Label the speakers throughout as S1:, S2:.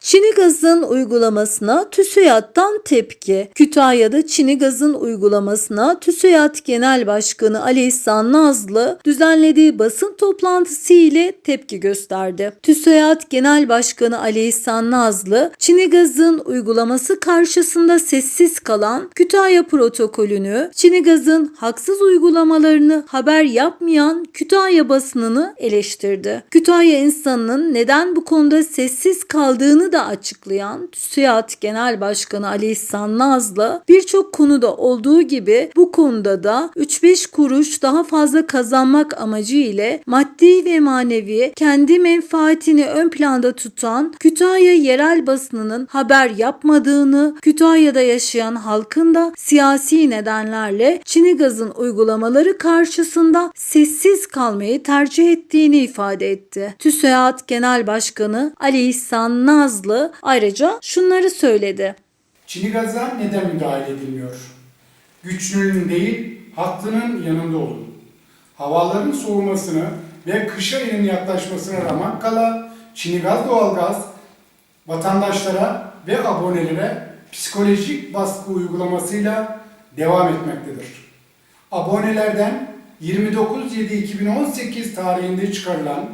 S1: Çini gazın uygulamasına TÜSİAD'dan tepki. Kütahya'da Çini gazın uygulamasına TÜSİAD Genel Başkanı Ali İhsan Nazlı düzenlediği basın toplantısı ile tepki gösterdi. TÜSİAD Genel Başkanı Ali İhsan Nazlı, Çini gazın uygulaması karşısında sessiz kalan Kütahya protokolünü, Çini gazın haksız uygulamalarını haber yapmayan Kütahya basınını eleştirdi. Kütahya insanının neden bu konuda sessiz kaldığını da açıklayan TÜSİAD Genel Başkanı Ali İhsan Nazlı birçok konuda olduğu gibi bu konuda da 3-5 kuruş daha fazla kazanmak amacı ile maddi ve manevi kendi menfaatini ön planda tutan Kütahya yerel basınının haber yapmadığını, Kütahya'da yaşayan halkın da siyasi nedenlerle Çini gazın uygulamaları karşısında sessiz kalmayı tercih ettiğini ifade etti. TÜSİAD Genel Başkanı Ali İhsan Nazlı ayrıca şunları söyledi.
S2: Çin'i gaza neden müdahale edilmiyor? Güçlünün değil, haklının yanında olun. Havaların soğumasını ve kış ayının yaklaşmasına rağmen kala Çin'i gaz doğalgaz vatandaşlara ve abonelere psikolojik baskı uygulamasıyla devam etmektedir. Abonelerden 29.7.2018 tarihinde çıkarılan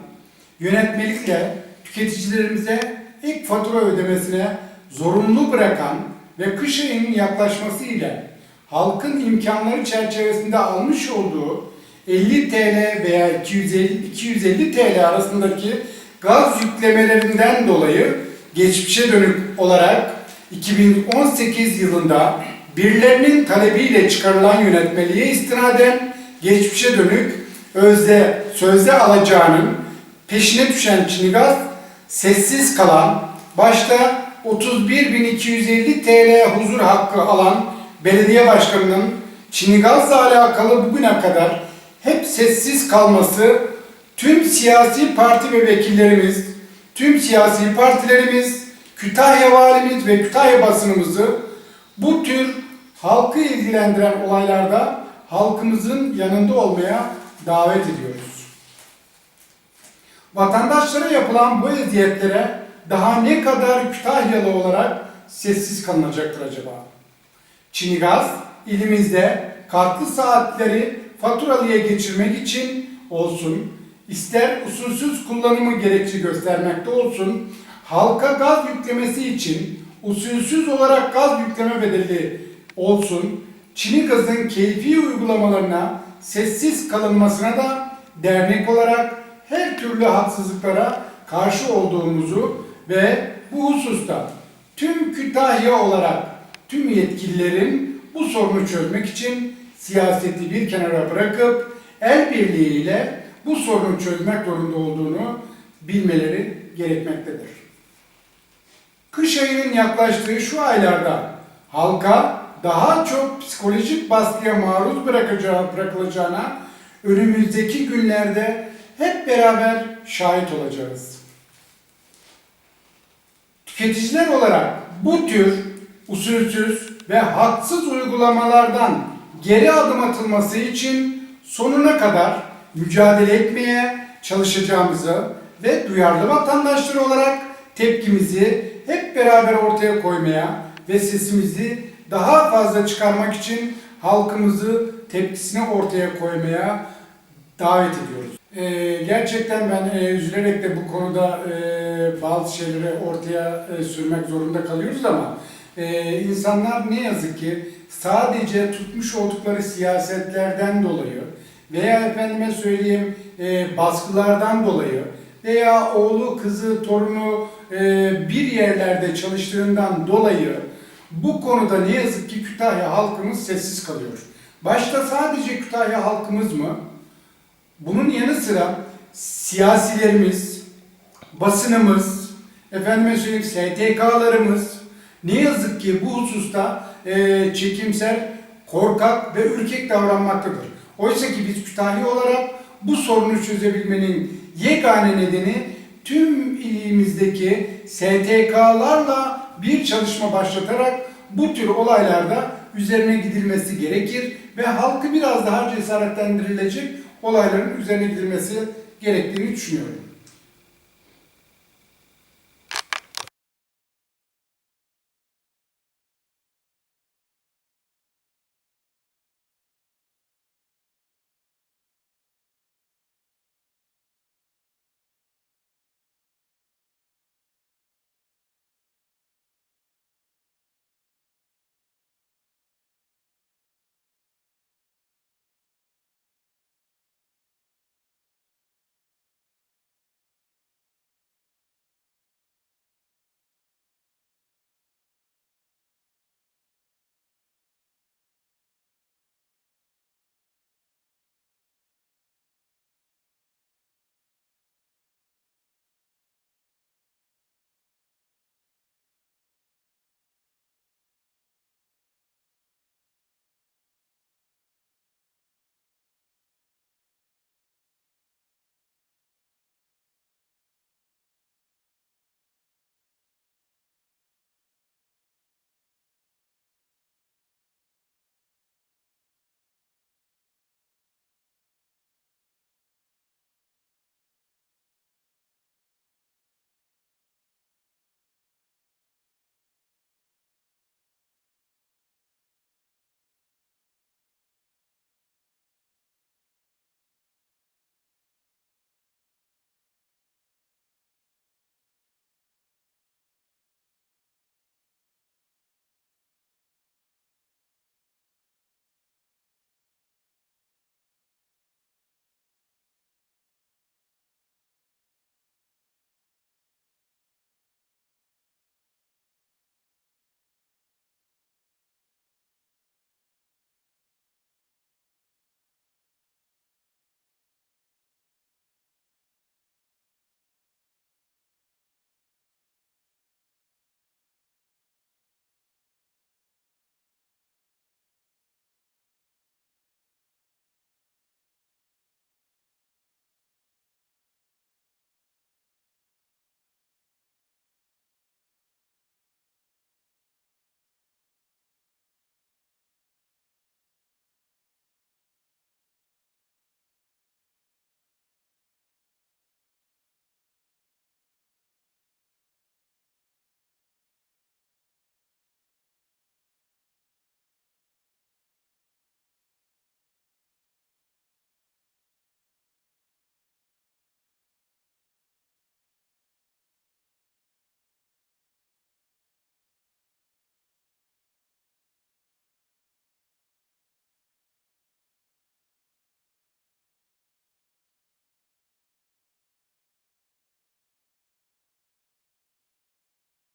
S2: yönetmelikle tüketicilerimize ilk fatura ödemesine zorunlu bırakan ve kış ayının yaklaşması ile halkın imkanları çerçevesinde almış olduğu 50 TL veya 250, 250 TL arasındaki gaz yüklemelerinden dolayı geçmişe dönük olarak 2018 yılında birilerinin talebiyle çıkarılan yönetmeliğe istinaden geçmişe dönük özde sözde alacağının peşine düşen Çinigaz sessiz kalan başta 31.250 TL huzur hakkı alan belediye başkanının Çinigaz'la alakalı bugüne kadar hep sessiz kalması tüm siyasi parti ve vekillerimiz, tüm siyasi partilerimiz, Kütahya valimiz ve Kütahya basınımızı bu tür halkı ilgilendiren olaylarda halkımızın yanında olmaya davet ediyoruz. Vatandaşlara yapılan bu eziyetlere daha ne kadar Kütahyalı olarak sessiz kalınacaktır acaba? Çinigaz ilimizde kartlı saatleri faturalıya geçirmek için olsun, ister usulsüz kullanımı gerekçe göstermekte olsun, halka gaz yüklemesi için usulsüz olarak gaz yükleme bedeli olsun, Çinigaz'ın keyfi uygulamalarına sessiz kalınmasına da dernek olarak her türlü haksızlıklara karşı olduğumuzu ve bu hususta tüm Kütahya olarak tüm yetkililerin bu sorunu çözmek için siyaseti bir kenara bırakıp el birliğiyle bu sorunu çözmek zorunda olduğunu bilmeleri gerekmektedir. Kış ayının yaklaştığı şu aylarda halka daha çok psikolojik baskıya maruz bırakacağı, bırakılacağına önümüzdeki günlerde hep beraber şahit olacağız. Tüketiciler olarak bu tür usulsüz ve haksız uygulamalardan geri adım atılması için sonuna kadar mücadele etmeye çalışacağımızı ve duyarlı vatandaşlar olarak tepkimizi hep beraber ortaya koymaya ve sesimizi daha fazla çıkarmak için halkımızı tepkisini ortaya koymaya davet ediyoruz. Ee, gerçekten ben e, üzülerek de bu konuda e, bazı şeyleri ortaya e, sürmek zorunda kalıyoruz ama e, insanlar ne yazık ki sadece tutmuş oldukları siyasetlerden dolayı veya efendime söyleyeyim e, baskılardan dolayı veya oğlu, kızı, torunu e, bir yerlerde çalıştığından dolayı bu konuda ne yazık ki Kütahya halkımız sessiz kalıyor. Başta sadece Kütahya halkımız mı? Bunun yanı sıra siyasilerimiz, basınımız, efendime söyleyeyim STK'larımız ne yazık ki bu hususta e, çekimser, korkak ve ürkek davranmaktadır. Oysa ki biz Kütahya olarak bu sorunu çözebilmenin yegane nedeni tüm ilimizdeki STK'larla bir çalışma başlatarak bu tür olaylarda üzerine gidilmesi gerekir ve halkı biraz daha cesaretlendirilecek olayların üzerine gidilmesi gerektiğini düşünüyorum.